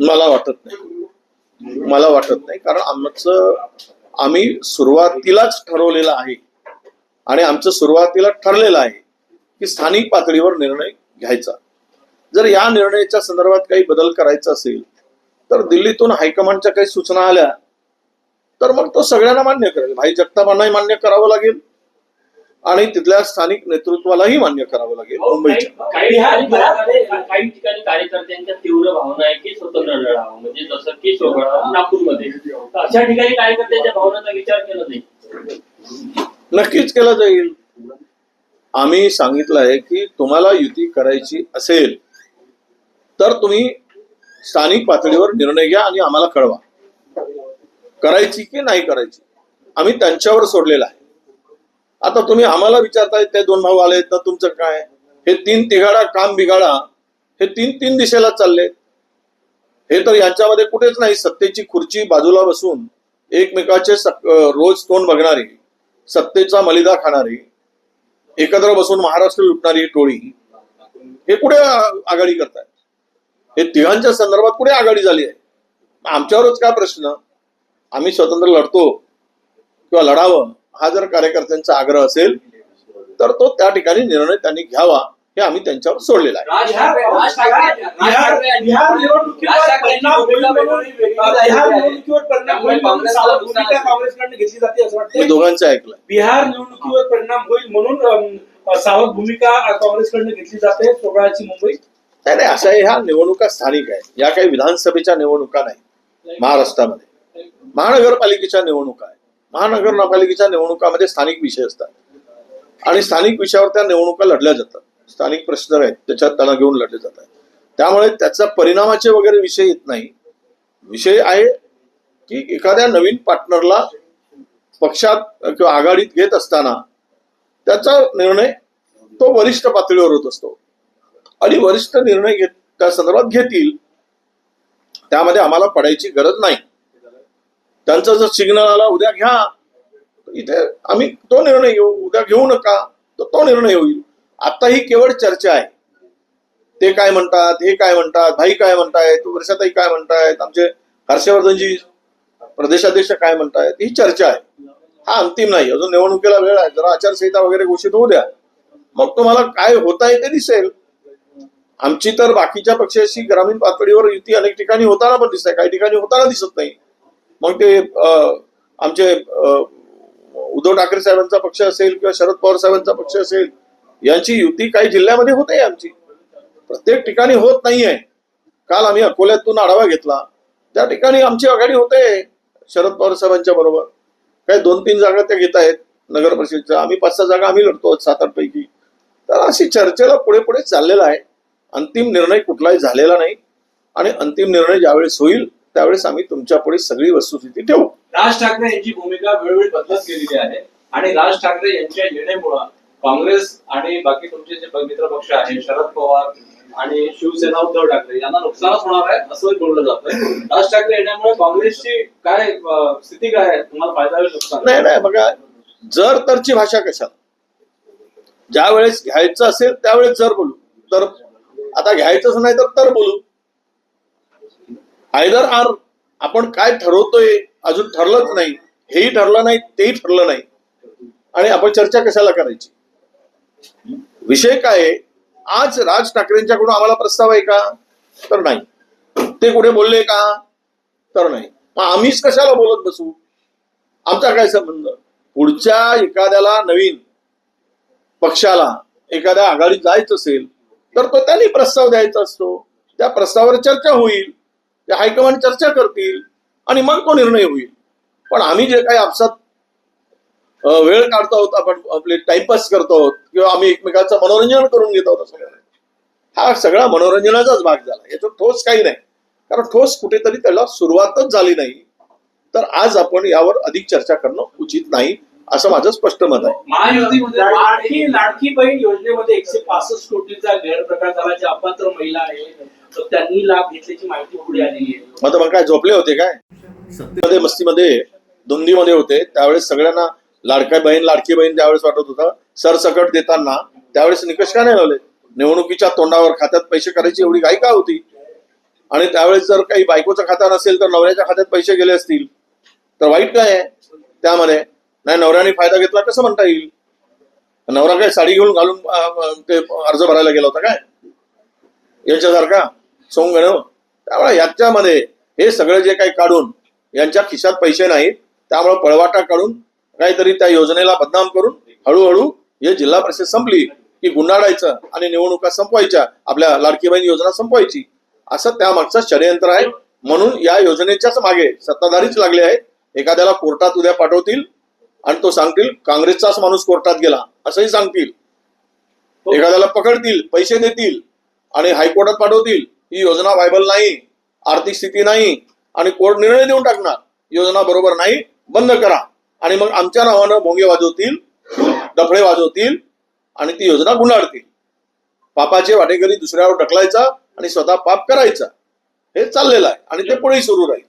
मला वाटत नाही. मला वाटत नाही कारण आमचं आम्ही सुरुवातीलाच ठरवलेलं आहे आणि आमचं सुरुवातीला ठरलेलं आहे की स्थानिक पातळीवर निर्णय घ्यायचा. जर या निर्णयाच्या संदर्भात काही बदल करायचा असेल तर दिल्लीतून हायकमांडच्या काही सूचना आल्या तर मग तो सगळ्यांना मान्य करेल. भाई जगतापांनाही मान्य करावं लागेल. आणि तिथल्या स्थानिक नेतृत्वालाही मान्य करावं लागेल. मुंबईच्या काही ठिकाणी भागामध्ये काही ठिकाणी कार्यकर्त्यांच्या तीव्र भावना आहे की स्वतंत्र लढावं. म्हणजे जसं केशवगड नागपूरमध्ये. अशा ठिकाणी कार्यकर्त्यांच्या भावनांचा विचार केला नाही. नक्कीच केलं जाईल. आम्ही सांगितलं आहे की तुम्हाला युती करायची असेल तर तुम्ही स्थानिक पातळीवर निर्णय घ्या आणि आम्हाला कळवा. करायची की नाही करायची आम्ही त्यांच्यावर सोडलेलं आहे. आता तुम्ही आम्हाला विचारताय ते दोन भाऊ आले तर तुमचं काय? हे तीन तिघाडा काम बिघाडा हे तीन तीन दिशेला चालले. हे तर यांच्यामध्ये कुठेच नाही सत्तेची खुर्ची बाजूला बसून एकमेकाचे रोज तोंड बघणारी सत्तेचा मलिदा खाणारी एकत्र बसून महाराष्ट्र लुटणारी ही टोळी हे कुठे आघाडी करतायत हे तिघांच्या संदर्भात कुठे आघाडी झाली आहे? आमच्यावरच काय प्रश्न? आम्ही स्वतंत्र लढतो किंवा लढावं हा जर कार्यकर्त्यांचा आग्रह असेल तर तो त्या ठिकाणी निर्णय त्यांनी घ्यावा हे आम्ही त्यांच्यावर सोडलेला आहे. दोघांचं ऐकलंय. बिहार निवडणुकीवर परिणाम होईल म्हणून सावध भूमिका काँग्रेसकडनं घेतली जाते सोहळ्याची मुंबई. नाही नाही अशा ह्या निवडणुका स्थानिक आहेत. या काही विधानसभेच्या निवडणुका नाही महाराष्ट्रामध्ये. महानगरपालिकेच्या निवडणुका आहेत. महानगरपालिकेच्या निवडणुकामध्ये स्थानिक विषय असतात. आणि स्थानिक विषयावर त्या निवडणुका लढल्या जातात. स्थानिक प्रश्न आहेत त्याच्यात त्यांना घेऊन लढले जातात. त्यामुळे त्याचा परिणामाचे वगैरे विषय येत नाही. विषय आहे की एखाद्या नवीन पार्टनरला पक्षात किंवा आघाडीत घेत असताना त्याचा निर्णय तो वरिष्ठ पातळीवर होत असतो. आणि वरिष्ठ निर्णय घेत त्या संदर्भात घेतील. त्यामध्ये आम्हाला पडायची गरज नाही. त्यांचा जर सिग्नल आला उद्या घ्या. इथे आम्ही तो निर्णय घेऊ. उद्या घेऊ नका. तर तो निर्णय होईल. आता ही केवळ चर्चा आहे. ते काय म्हणतात हे काय म्हणतात भाई काय म्हणतायत वर्षाताई काय म्हणतायत आमचे हर्षवर्धनजी प्रदेशाध्यक्ष काय म्हणतायत ही चर्चा आहे. हा अंतिम नाही. अजून निवडणुकीला वेळ आहे. जरा आचारसंहिता वगैरे घोषित होऊ द्या. मग तुम्हाला काय होत आहे ते दिसेल. आमची तर बाकीच्या पक्षाशी ग्रामीण पातळीवर युती अनेक ठिकाणी होताना पण दिसत आहे. काही ठिकाणी होताना दिसत नाही. मग ते आमचे उद्धव ठाकरे साहेबांचा पक्ष असेल किंवा शरद पवार साहेबांचा पक्ष असेल यांची युती काही जिल्ह्यामध्ये होते आमची. प्रत्येक ठिकाणी होत नाहीये. काल आम्ही अकोल्यातून आढावा घेतला. त्या ठिकाणी आमची आघाडी होते शरद पवार साहेबांच्या बरोबर. काही दोन तीन जागा त्या घेत आहेत नगर परिषदच्या. आम्ही पाच सहा जागा आम्ही लढतो सात आठ पैकी तर अशी चर्चेला पुढे पुढे चाललेला आहे. अंतिम निर्णय कुठलाही झालेला नाही. आणि अंतिम निर्णय ज्यावेळेस होईल त्यावेळेस आम्ही तुमच्यापुढे सगळी वस्तुस्थिती ठेवू. राज ठाकरे यांची भूमिका वेळोवेळी बदलत गेलेली आहे आणि राज ठाकरे यांच्या येण्यामुळं काँग्रेस आणि बाकी तुमचे जे मित्र पक्ष आहे शरद पवार आणि शिवसेना उद्धव ठाकरे यांना नुकसानच होणार आहे असं बोललं जातंय. राज ठाकरे येण्यामुळे काँग्रेसची काय स्थिती काय आहे? तुम्हाला फायदा होईल नुकसान नाही नाही बघा जर तरची भाषा कशाला? ज्या वेळेस घ्यायचं असेल त्यावेळेस जर बोलू. तर आता घ्यायचंच नाही तर तर बोलू. आयदर आर आपण काय ठरवतोय अजून ठरलंच नाही. हेही ठरलं नाही तेही ठरलं नाही. आणि आपण चर्चा कशाला करायची? विषय काय आज राज ठाकरेंच्याकडून आम्हाला प्रस्ताव आहे का? तर नाही. ते कुठे बोलले का? तर नाही. आम्हीच कशाला बोलत बसू? आमचा काय संबंध? पुढच्या एखाद्याला नवीन पक्षाला एखाद्या आघाडीत जायचं असेल तर तो त्यांनी प्रस्ताव द्यायचा असतो. त्या प्रस्तावावर चर्चा होईल. ते हायकमांड चर्चा करतील आणि मग तो निर्णय होईल. पण आम्ही जे काही आपसात वेळ काढतो आहोत आपण आपले टाइमपास करतो आहोत किंवा आम्ही एकमेकांचं मनोरंजन करून घेत आहोत सगळ्यांना हा सगळा मनोरंजनाचाच भाग झाला. याचा ठोस काही नाही. कारण ठोस कुठेतरी त्याला सुरुवातच झाली नाही. तर आज आपण यावर अधिक चर्चा करणं उचित नाही असं माझं स्पष्ट मत आहे. महायुतीमध्ये लाडकी बहीण योजनेमध्ये एकशे पासष्ट कोटीचा गैरप्रकार झाला. जे अपात्र महिला आहे तर त्यांनी लाभ घेतल्याची माहिती पुढे आलेली आहे. मग आता मग काय झोपले होते काय? सत्तेमध्ये मस्तीमध्ये धुंदीमध्ये होते. त्यावेळेस सगळ्यांना लाडका बहीण लाडकी बहीण त्यावेळेस वाटत होतं सरसकट देताना त्यावेळेस निकष का नाही लावले? निवडणुकीच्या तोंडावर खात्यात पैसे करायची एवढी घाई का होती? आणि त्यावेळेस जर काही बायकोचं खाता नसेल तर नवऱ्याच्या खात्यात पैसे गेले असतील. तर वाईट काय आहे? त्यामध्ये नाही नवऱ्याने फायदा घेतला कसं म्हणता येईल? नवरा काय साडी घेऊन घालून ते अर्ज भरायला गेला होता काय? याच्यासारखा? सोंग त्यामुळे याच्यामध्ये हे सगळं जे काही काढून यांच्या खिशात पैसे नाहीत त्यामुळे पळवाटा काढून काहीतरी त्या योजनेला बदनाम करून हळूहळू हे जिल्हा परिषद संपली की गुंडाळायचं आणि निवडणुका संपवायच्या आपल्या लाडकी बहीण योजना संपवायची. असं त्यामागचं षडयंत्र आहे. म्हणून या योजनेच्याच मागे सत्ताधारीच लागले आहेत. एखाद्याला कोर्टात उद्या पाठवतील आणि तो सांगतील काँग्रेसचाच माणूस कोर्टात गेला असंही सांगतील. एखाद्याला पकडतील पैसे देतील आणि हायकोर्टात पाठवतील. ही योजना व्हायबल नाही आर्थिक स्थिती नाही आणि कोर्ट निर्णय देऊन टाकणार. योजना बरोबर नाही बंद करा. आणि मग आमच्या नावानं भोंगे वाजवतील डफळे वाजवतील आणि ती योजना गुंडाळतील. पापाचे वाटेकरी दुसऱ्यावर ढकलायचा आणि स्वतः पाप करायचा. हे चाललेलं आहे. आणि ते पुढेही सुरू राहील.